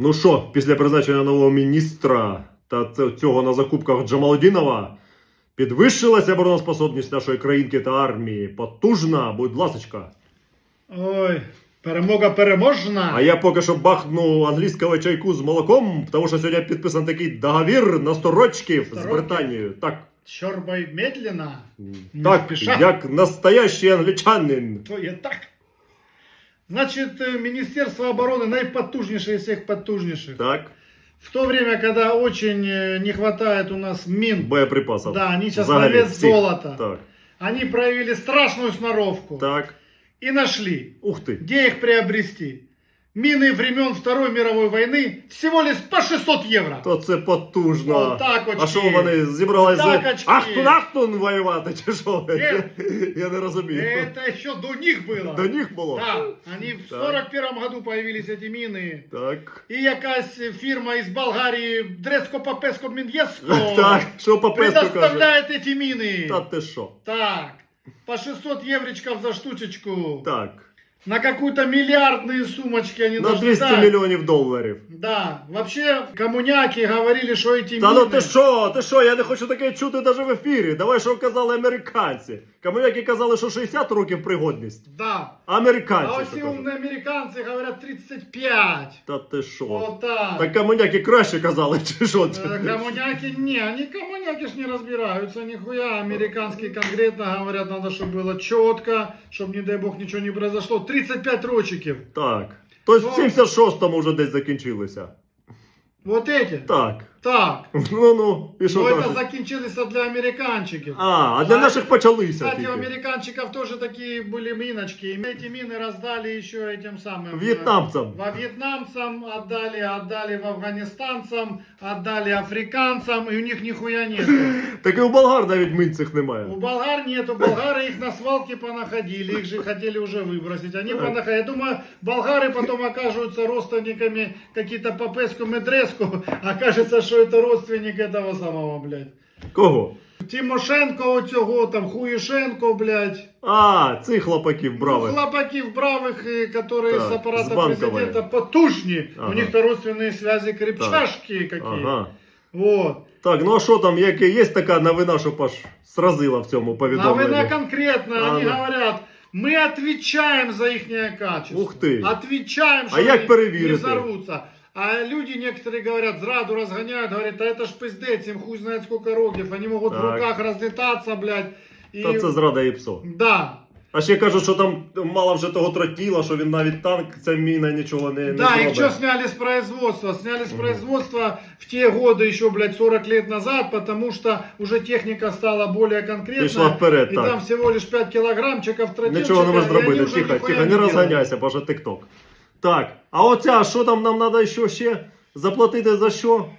Ну що, після призначення нового міністра та цього на закупках Джамалудінова підвищилася обороноспособність нашої країнки та армії. Потужна, будь ласочка. Ой, перемога переможна. А я поки що бахну англійського чайку з молоком, тому що сьогодні підписаний такий договір на 100 рочків з Сто Британією. Так, Чорбай медленно. Так, як настоящий англічанин. То є так. Значить, е, Міністерство оборони найпотужніше із всіх потужніших. Так, В то время, когда очень э, не хватает у нас мин, боєприпасів. да, они сейчас Взагалі, на вес всіх. золота. Так, Они проявили страшную сноровку так. и нашли, Ух ти. где их приобрести. Мины времен Второй мировой войны всего лишь по 600 евро. То це потужно. Отак очки. а що вони зібралися Отак очки. Ахтун Ахтун воювати, чи що? Ні. Я не розумію. Это еще до них было. До них було? Да, они в Так. 41 году появились эти мины. Так. І якась фірма із Болгарії Дрецько Папеско Мін'єско Так, що по песку каже? предоставляє ці міни. Та ти що? Так, по 600 евричков за штучечку. Так. На какую-то миллиардные сумочки они На должны 200 дать. мільйонів доларів. Да, вообще коммуняки говорили, что эти Та мины... ну ти що, ти що, я не хочу таке чути навіть в ефірі. Давай, що казали американці. Комуняки казали, що 60 років пригодність. Да. А американці А що все кажуть? умные американцы говорят 35. Та ти що? Вот так. Так комуняки краще казали, чи що? Э, Коммуняки, не, они коммуняки ж не разбираются, нихуя. Американские конкретно говорят, надо, чтобы было четко, чтобы, не дай бог, ничего не произошло. 35 рочиків. Так. Тобто в 76-му вже десь закінчилися. Вот эти. Так. Так. Ну ну, і що Но это кажуть? закінчилися для американчиків. А, а для А, наших почалися Кстати, у тільки. американчиков тоже такие были миночки. И эти мины раздали еще этим самым... э, В'єтнамцям. Во вьетнамцам отдали, отдали в афганистанцам, отдали африканцам, и у них нихуя нет. Так і у болгар навіть мин цих немає. У болгар нету, болгары их на свалке понаходили, их же хотели уже выбросить. Они Так. понаходили. Я думаю, болгары потом окажутся родственниками какие-то Попеску, Медреску, окажется, что это родственник этого самого, блядь. Кого? Тимошенко оцього, там, Хуїшенко, блядь. А, цих хлопаків брали. Ну, хлопаків бравих, э, которые Так, с аппарата з Банкової. президента потужні. Ага. У них-то родственные связи крепчашки какие. Ага. Вот. Так, ну а що там, яке є така новина, що аж сразила в цьому повідомленні? Новина конкретно, они Ага. говорят, мы отвечаем за их качество. Ух ты. Отвечаем, А что як они перевірити? не взорвутся. А люди некоторые говорят, зраду разгоняют, говорят, да это ж пиздец, им хуй знает сколько рогів, они могут в Так. руках разлетаться, блядь. И... Та це зрада і псо. Да, А ще кажуть, що там мало вже того тротіла, що він навіть танк, ця міна нічого не, не Да, их зробить. что сняли с производства? Сняли с Мгм. производства в те годы еще, блядь, 40 лет назад, потому что уже техника стала более конкретная. Пішла вперед, и так. там всего лишь 5 килограммчиков тротилчика, Нічого не можеш и они зробити. уже Тихо, нихуя тихо, не делают. розганяйся, бо вже тик-ток. Так, а оця, що там нам треба ще? Заплатити за що?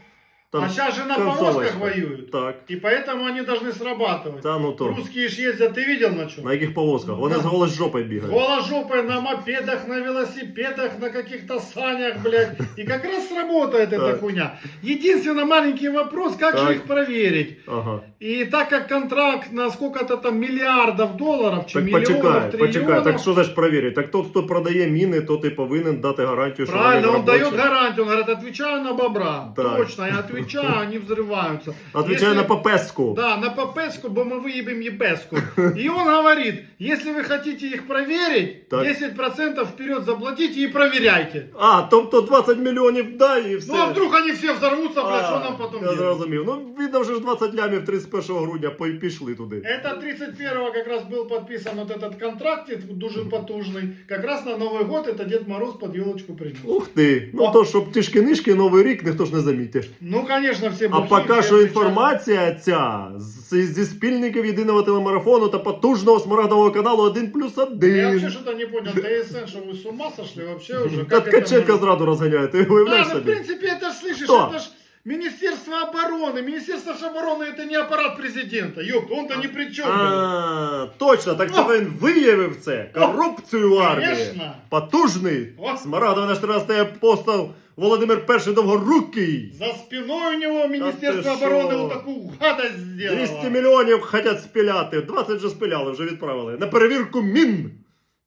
Там а сейчас же на концовочка. повозках воюют. Так. И поэтому они должны срабатывать. Та ну то. Русские ж ездят, ты видел на чем? На яких повозках? Вони Да. з голос жопою бігають. Голожопой на мопедах, на велосипедах, на каких-то санях, блядь. И как раз сработает эта Так. хуйня. Единственный маленький вопрос, как Так. же их проверить? Ага. И так как контракт на сколько-то там миллиардов долларов, чи Так миллионов, почекай, триллионов, почекай, так що ж перевірить? Так тот, хто продає міни, то ти повинен дати гарантію, що Правильно, вони он дает робочі. гарантию, он говорит, отвечаю на бобра. Так. Точно, я отвечаю, они взрываются. Отвечаю Если- на попеску. Да, на попеску, бо мы выебем ебеску. И он говорит, если вы хотите их проверить, Так. 10% вперед заплатите и проверяйте. А, тобто 20 мільйонів дай і все. Ну а вдруг они все взорвутся, блядь, А, что нам потом Я делать? зрозумів. Ну, видно, вже ж 20 лямів 31 грудня по- пішли туди. Это 31-го как раз был подписан вот этот контракт, дуже потужный. Как раз на Новый год это Дед Мороз под елочку принес. Ух ти. Ну О. то, щоб ті шкінишки, Новий рік, ніхто ж не замітить. Ну, конечно, все А бухие, поки все що отвечают. інформація ця з- зі спільників єдиного телемарафону та потужного смарагдового каналу 1 плюс Я 1. вообще что-то не понял, ТСН, что вы с ума сошли вообще уже? Та Как это Ткаченка может? зраду розганяє, ти А, уявляєш ну, в собі? принципе, это ж, слышишь, Кто? это ж Министерство обороны. Министерство ж обороны это не аппарат президента. Ёпта, он-то ни при чем. блин. А, точно, так це О. він виявив це. Корупцію в армії. Конечно. Потужний. О. Смарагдовий наш 13 апостол Володимир І Довгорукий. За спиной у него Министерство А ты обороны шо? вот такую гадость сделало. 200 мільйонів хотять спіляти. 20 вже спіляли, вже відправили. На перевірку мін.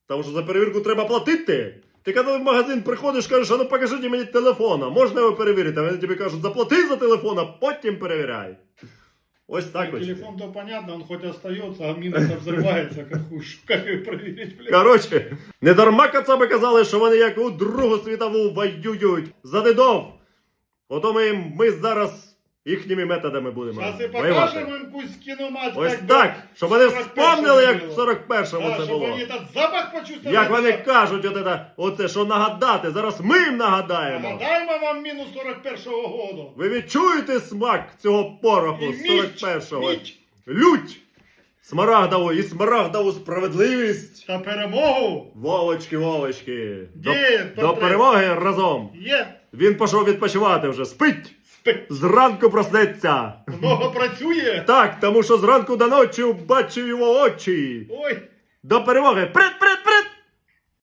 Тому що за перевірку треба платити. Ти коли в магазин приходиш, кажеш, а ну покажіть мені телефона, можна його перевірити? А вони тобі кажуть, заплати за телефон, а потім перевіряй. Ось так ось. Телефон-то понятно, он хоть остается, а минус взрывается, как хуй. Как его проверить, блядь? Коротше, не дарма кацаби казали, що вони як у Другу світову воюють за дедов. Ото ми, ми зараз їхніми методами будемо Сейчас и воювати. покажем им пусть киноматч. Ось как так, щоб вони вспомнили, як в 41-му Да, це було. они этот запах почувствовали. Як вони кажуть, от це, оце, що нагадати, зараз ми їм нагадаємо. Нагадаємо вам мінус 41-го году. Ви відчуєте смак цього пороху І з 41-го? міч Лють! Смарагдову і смарагдову справедливість. та перемогу. Вовочки, Вовочки. До, Є до перемоги разом. Є. Він пішов відпочивати вже. Спить! Зранку проснеться. Много працює. Так, тому що зранку до ночі бачу його очі. Ой. До перемоги. Пред, пред,